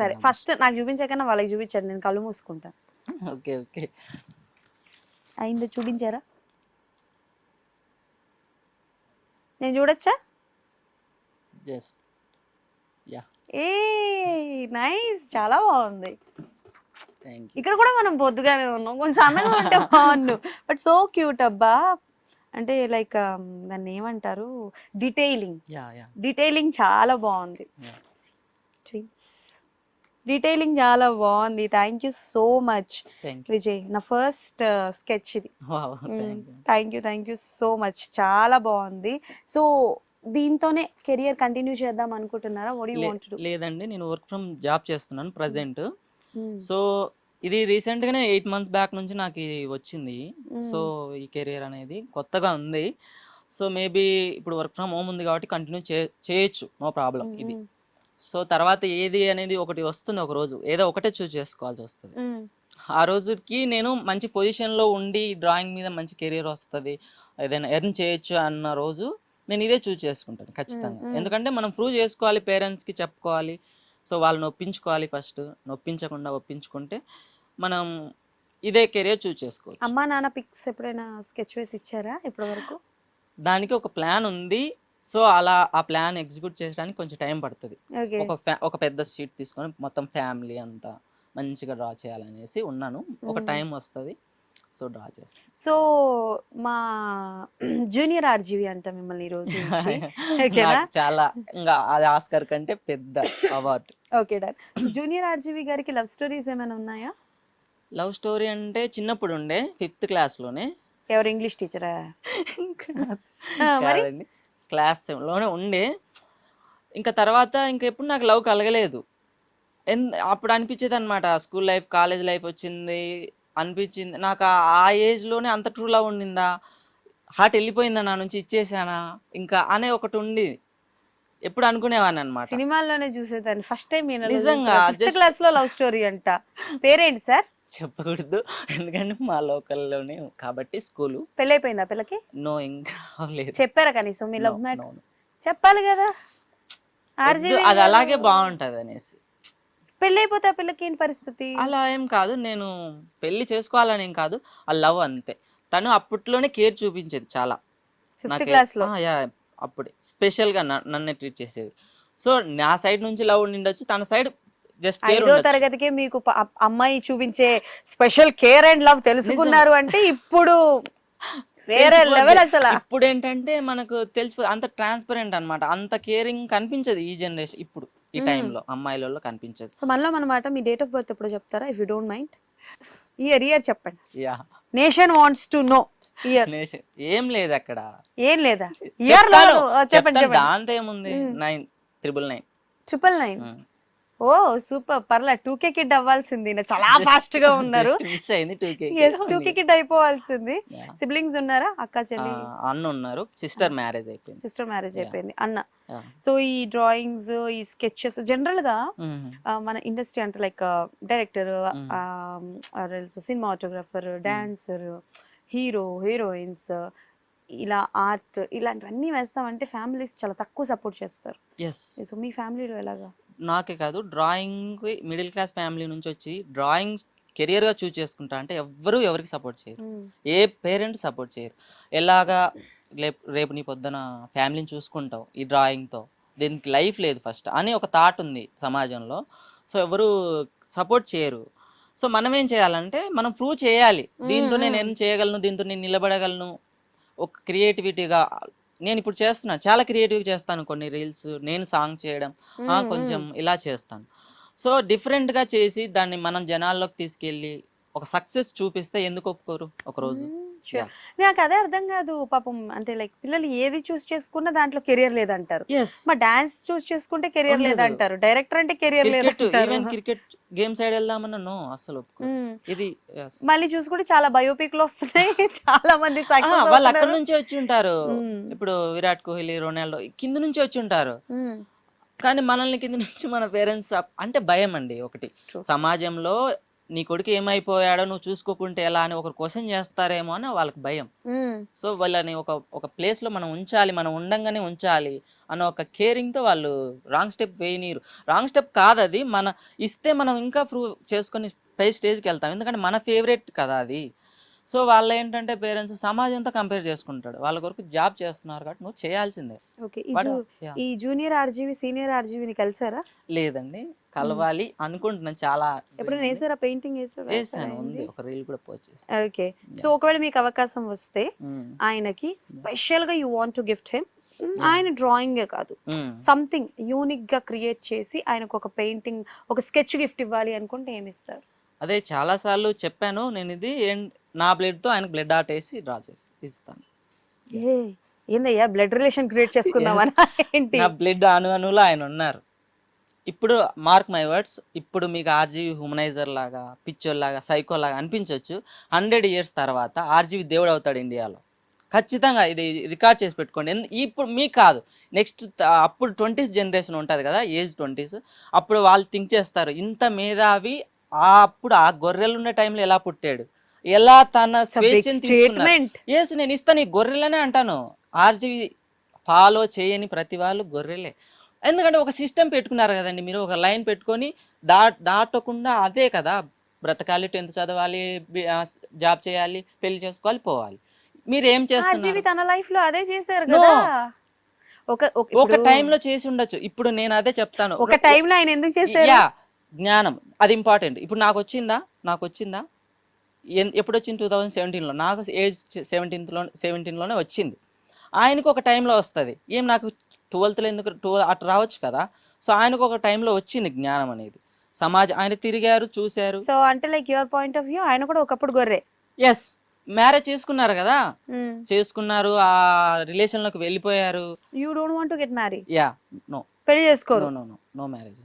సరే ఫస్ట్ నాకు చూపించాకన్నా వాళ్ళకి చూపించండి నేను కళ్ళు మూసుకుంటా. Okay okay. అయిందో చూపించారా? నేను చూడొచ్చా? Just yeah. ఏ నైస్ చాలా బాగుంది. ఇక్కడ కూడా మనం పొద్దుగానే ఉన్నాం కొంచెం సన్నగా ఉంటే బాగుండు. బట్ సో క్యూట్ అబ్బా. అంటే లైక్ దాన్ని ఏమంటారు? డీటెయిలింగ్ డీటెయిలింగ్ చాలా బాగుంది. ట్విన్స్ డీటెయిలింగ్ చాలా బాగుంది. Thank you so much Vijay నా ఫస్ట్ స్కెచ్ ఇది. You wow thank you thank you so much చాలా బాగుంది. సో దీంతోనే కెరియర్ కంటిన్యూ చేద్దాం అనుకుంటున్నారా? వాట్ యూ వాంట్ టు లేదండి. నేను వర్క్ ఫ్రమ్ జాబ్ చేస్తున్నాను ప్రజెంట్ Hmm. సో ఇది రీసెంట్ గానే ఎయిట్ మంత్స్ బ్యాక్ నుంచి నాకు ఇది వచ్చింది. సో ఈ కెరియర్ అనేది కొత్తగా ఉంది. సో మేబీ ఇప్పుడు వర్క్ ఫ్రమ్ హోమ్ ఉంది కాబట్టి కంటిన్యూ చేయొచ్చు. నో ప్రాబ్లం ఇది. సో తర్వాత ఏది అనేది ఒకటి వస్తుంది ఒక రోజు. ఏదో ఒకటే చూస్ చేసుకోవాల్సి వస్తుంది. ఆ రోజుకి నేను మంచి పొజిషన్లో ఉండి డ్రాయింగ్ మీద మంచి కెరీర్ వస్తుంది. ఏదైనా ఎర్న్ చేయొచ్చు అన్న రోజు నేను ఇదే చూస్ చేసుకుంటాను ఖచ్చితంగా. ఎందుకంటే మనం ప్రూవ్ చేసుకోవాలి పేరెంట్స్కి చెప్పుకోవాలి. సో వాళ్ళని ఒప్పించుకోవాలి ఫస్ట్ నొప్పించకుండా ఒప్పించుకుంటే మనం ఇదే కెరీర్ చూస్ చేసుకోవచ్చు. అమ్మా నాన్న పిక్స్ ఎప్పుడైనా స్కెచ్ వేసి ఇచ్చారా ఇప్పటి వరకు దానికి ఒక ప్లాన్ ఉంది. సో అలా ఆ ప్లాన్ ఎగ్జిక్యూట్ చేయడానికి కొంచెం టైం పడుతుంది. ఒక ఒక పెద్ద షీట్ తీసుకొని మొత్తం ఫ్యామిలీ అంతా మంచిగా డ్రా చేయాలనేసి ఉన్నాను. ఒక. టైం వస్తుంది సో డ్రా చేస్తాను సో మా జూనియర్ ఆర్జీవి అంట మిమ్మల్ని ఈ రోజు నుంచి. ఓకేనా? నాకు చాలా ఇంకా అది ఆస్కర్ కంటే పెద్ద award. Okay done. Junior RGV గారికి లవ్ స్టోరీస్ ఏమైనా ఉన్నాయా? లవ్ స్టోరీ అంటే చిన్నప్పుడు ఉండే ఫిఫ్త్ క్లాస్లోనే ఎవరు ఇంగ్లీష్ టీచరా? మరి? క్లాస్లోనే ఉండే ఇంకా తర్వాత ఇంకా ఎప్పుడు నాకు లవ్ కలగలేదు. ఎన్ అప్పుడు అనిపించేది అనమాట స్కూల్ లైఫ్ కాలేజ్ లైఫ్ వచ్చింది అనిపించింది నాకు ఆ- ఆ ఏజ్లోనే అంత ట్రూ లవ్ ఉండిందా హార్ట్ వెళ్ళిపోయిందా నా నుంచి ఇచ్చేసానా ఇంకా అనే ఒకటి ఉంది ఎప్పుడు అనుకునేవాడిని అనమాట సినిమాల్లోనే చూసేదాన్ని ఫస్ట్ టైం నిజంగా, క్లాస్లో లవ్ స్టోరీ అంట. పేరేంటి సార్? చెప్పకూడదు. ఎందుకంటే మా లోకల్లోనే కాబట్టి స్కూలు. పెళ్ళైపోయిందా పిల్లకి? నో ఇంకా లేదు చెప్పారా కనీసం మీ లవ్ మ్యాట్. చెప్పాలి కదా. ఆర్జీవి అది అలాగే బాగుంటది అనేసి. పెళ్ళైపోతే ఆ పిల్లకి ఏం పరిస్థితి? అలా ఏం కాదు. నేను పెళ్ళి చేసుకోవాలని ఏం కాదు. ఆ లవ్ అంతే. తను అప్పట్లోనే కేర్ చూపించేది చాలా. ఫిఫ్త్ క్లాస్లో అప్పుడే. స్పెషల్గా న- నన్నే ట్రీట్ చేసేది. సో నా సైడ్ నుంచి లవ్ ఉండిండొచ్చు తన సైడ్ జస్ట్ ఐదో తరగతికే మీకు అమ్మాయి చూపించే స్పెషల్ కేర్ అండ్ లవ్ తెలుసుకున్నారు అంటే ఇప్పుడు వేరే లెవెల్ అసలు. ఇప్పుడు ఏంటంటే మనకు తెలిసిపో అంత ట్రాన్స్పరెంట్ అన్నమాట. అంత కేరింగ్ కనిపించదు ఈ జనరేషన్ ఇప్పుడు ఈ. టైంలో అమ్మాయిలలో కనిపించదు. సో మనలో మనమాట మీ డేట్ ఆఫ్ బర్త్ ఎప్పుడు చెప్తారా? If you don't mind year year చెప్పండి. Yeah nation wants to know year ఏం లేదు అక్కడ. ఏం లేదా? ఇయర్లో చెప్పండి దాంతో ఏముంది. Nine triple nine. Triple nine oh super. పర్లే టూ కే కిడ్ అవ్వాల్సింది. చాలా ఫాస్ట్గా ఉన్నారు. మిస్ అయింది two K two K kid అయిపోవాల్సింది. Siblings ఉన్నారా? అక్క చెల్లి? అన్న ఉన్నారు. సిస్టర్ మ్యారేజ్ అయిపోయింది. Sister marriage. అయిపోయింది. అన్న. సో ఈ డ్రాయింగ్స్ ఈ స్కెచెస్ జనరల్గా మన ఇండస్ట్రీ అంటే like director. Cinematographer dancer hero heroines ఇలా ఆర్ట్ ఇలాంటివన్నీ వేస్తామంటే ఫ్యామిలీస్ చాలా తక్కువ సపోర్ట్ చేస్తారు. సో మీ ఫ్యామిలీలో ఎలాగా? నాకే కాదు డ్రాయింగ్ మిడిల్ క్లాస్ ఫ్యామిలీ నుంచి వచ్చి డ్రాయింగ్ కెరియర్గా చూస్ చేసుకుంటా అంటే ఎవ్వరు ఎవరికి సపోర్ట్ చేయరు. ఏ పేరెంట్ సపోర్ట్ చేయరు. ఎలాగా రేపు రేపు నీ పొద్దున ఫ్యామిలీని చూసుకుంటావు ఈ డ్రాయింగ్తో దీనికి లైఫ్ లేదు ఫస్ట్ అని ఒక థాట్ ఉంది సమాజంలో. సో ఎవరు సపోర్ట్ చేయరు. సో మనం ఏం చేయాలంటే మనం ప్రూవ్ చేయాలి. దీంతో నేను చేయగలను దీంతో నేను నిలబడగలను. ఒక క్రియేటివిటీగా నేను ఇప్పుడు చేస్తున్నాను చాలా క్రియేటివ్గా చేస్తాను కొన్ని రీల్స్. నేను సాంగ్ చేయడం. కొంచెం. ఇలా చేస్తాను. సో డిఫరెంట్గా చేసి దాన్ని మనం జనాల్లోకి తీసుకెళ్ళి ఒక సక్సెస్ చూపిస్తే ఎందుకు ఒప్పుకోరు ఒక నాకు అదే అర్థం కాదు పాపం అంటే లైక్ పిల్లలు ఏది చూస్ చేసుకున్నా దాంట్లో కెరియర్ లేదంటారు. మా డాన్స్ చూస్ చేసుకుంటే కెరియర్. లేదంటారు. డైరెక్టర్ అంటే కెరియర్ లేదంటారు. క్రికెట్ గేమ్ సైడ్ వెళ్దామన్నా నో అసలు. ఇది. మళ్ళీ చూసుకుంటే చాలా బయోపిక్లో వస్తున్నాయి. చాలా మంది వాళ్ళు అక్కడ నుంచి వచ్చి ఉంటారు. మ్మ్. ఇప్పుడు విరాట్ కోహ్లీ రొనాల్డో కింద నుంచి వచ్చి ఉంటారు. కానీ మనల్ని కింద నుంచి మన పేరెంట్స్ అంటే భయం అండి ఒకటి. సమాజంలో నీ కొడుకు ఏమైపోయాడో నువ్వు చూసుకోకుంటే ఎలా అని ఒకరు క్వశ్చన్ చేస్తారేమో అని వాళ్ళకి భయం. సో వాళ్ళని ఒక ఒక ప్లేస్లో మనం ఉంచాలి మనం ఉండంగానే ఉంచాలి అన్న ఒక కేరింగ్తో వాళ్ళు రాంగ్ స్టెప్ వేయనీరు. రాంగ్ స్టెప్ కాదు అది మన ఇస్తే మనం ఇంకా ప్రూవ్ చేసుకొని పై స్టేజ్కి వెళ్తాం. ఎందుకంటే మన ఫేవరెట్ కదా అది. సో వాళ్ళు ఏంటంటే పేరెంట్స్ సమాజంతో కంపేర్ చేసుకుంటాడు. వాళ్ళ కొరకు జాబ్ చేస్తున్నారు కాబట్టి నువ్వు చేయాల్సిందే. ఓకే ఈ జూనియర్ ఆర్జీవి సీనియర్ ఆర్జీవిని కలిసారా? లేదండి కలవాలి అనుకుంటున్నాను చాలా ఎప్పుడైనా వేసారా? పెయింటింగ్ వేసాను ఉంది ఒక రీల్ కూడా పోస్ట్ చేసి ఓకే సో ఒకవేళ మీకు అవకాశం వస్తే ఆయనకి స్పెషల్గా you want to gift him. ఆయన డ్రాయింగే కాదు. సంథింగ్ యూనిక్గా క్రియేట్ చేసి ఆయనకు ఒక పెయింటింగ్ ఒక స్కెచ్ గిఫ్ట్ ఇవ్వాలి అనుకుంటే ఏమి ఇస్తారు? అదే చాలా సార్లు చెప్పాను నేను ఇది నా బ్లడ్తో ఆయనకు బ్లడ్ ఆర్ట్ వేసి డ్రా చేసి ఇస్తాను. ఏందయ్యా బ్లడ్ రిలేషన్ క్రియేట్ చేసుకుందామని ఏంటి? నా బ్లడ్ అణు అణువులో ఆయన ఉన్నారు. ఇప్పుడు మార్క్ మై వర్డ్స్ ఇప్పుడు మీకు ఆర్జీవి హ్యూమనైజర్ లాగా పిచ్చోల్ లాగా సైకో లాగా అనిపించవచ్చు హండ్రెడ్ ఇయర్స్ తర్వాత ఆర్జీవి దేవుడు అవుతాడు ఇండియాలో. ఖచ్చితంగా ఇది రికార్డ్ చేసి పెట్టుకోండి. ఇప్పుడు మీకు కాదు. నెక్స్ట్ అప్పుడు ట్వంటీస్ జనరేషన్ ఉంటుంది కదా ఏజ్ ట్వంటీస్. అప్పుడు వాళ్ళు థింక్ చేస్తారు ఇంత మేధావి ఆ అప్పుడు ఆ గొర్రెలు ఉన్న టైంలో ఎలా పుట్టాడు? ఎలా తన స్వేచ్ఛను స్టేట్మెంట్ ఎస్ నేను ఇస్తాను ఈ గొర్రెలనే అంటాను. ఆర్జీవి ఫాలో చేయని ప్రతి వాళ్ళు గొర్రెలే. ఎందుకంటే ఒక సిస్టమ్ పెట్టుకున్నారు కదండి మీరు ఒక లైన్ పెట్టుకొని దా దాటకుండా అదే కదా. బ్రతకాలి టెన్త్ చదవాలి జాబ్ చేయాలి పెళ్ళి చేసుకోవాలి పోవాలి. మీరు ఏం చేస్తున్నారు? తన లైఫ్లో అదే చేశారు. కదా. ఒక ఒక- టైంలో చేసి ఉండొచ్చు. ఇప్పుడు నేను అదే చెప్తాను. ఒక టైంలో ఆయన ఎందుకు చేశారు? జ్ఞానం. అది ఇంపార్టెంట్. ఇప్పుడు నాకు వచ్చిందా? నాకు వచ్చిందా? ఎప్పుడు వచ్చింది టూ థౌజండ్ సెవెంటీన్లో నాకు ఏజ్ సెవెంటీన్త్లో సెవెంటీన్లోనే వచ్చింది. ఆయనకు ఒక టైంలో వస్తుంది. ఏం నాకు ట్వెల్త్లో ఎందుకు టూ అటు రావచ్చు కదా? సో ఆయనకు ఒక టైంలో వచ్చింది జ్ఞానం అనేది. సమాజం ఆయన తిరిగారు చూశారు. సో అంటే like your point of view ఆయన కూడా ఒకప్పుడు గొర్రె. ఎస్ మ్యారేజ్ చేసుకున్నారు కదా? చేసుకున్నారు ఆ రిలేషన్లోకి వెళ్ళిపోయారు. You don't want to get marry yeah no పెళ్ళి చేసుకోరు. No no no marriage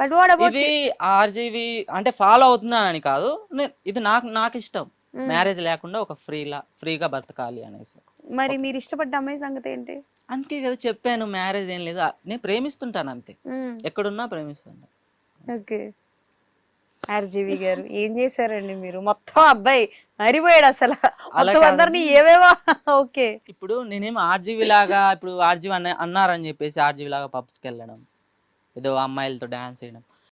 but what about ఇది ఆర్జీవి అంటే ఫాలో అవుతున్నానని కాదు. ఇది నాకు నాకు ఇష్టం మ్యారేజ్ లేకుండా ఒక ఫ్రీలా ఫ్రీగా బతకాలి అనేసి. మరి మీరు ఇష్టపడ్డ అమ్మాయి సంగతి ఏంటి? అందుకే కదా చెప్పాను మ్యారేజ్ ఏం లేదు. నేను ప్రేమిస్తుంటాను అంతే. ఎక్కడున్నా ప్రేమిస్తుంటాను ఓకే. ఆర్జీవి గారు ఏం చేశారండి మీరు? మొత్తం అబ్బాయి మరిపోయాడు అసలు. అందరినీ ఏవేవో ఓకే. ఇప్పుడు నేనేం ఆర్జీవి లాగా ఇప్పుడు ఆర్జీవి అన్న అన్నారని చెప్పేసి ఆర్జీవి లాగా పబ్స్కి వెళ్ళడం. ఏదో అమ్మాయిలతో డ్యాన్స్ చేయడం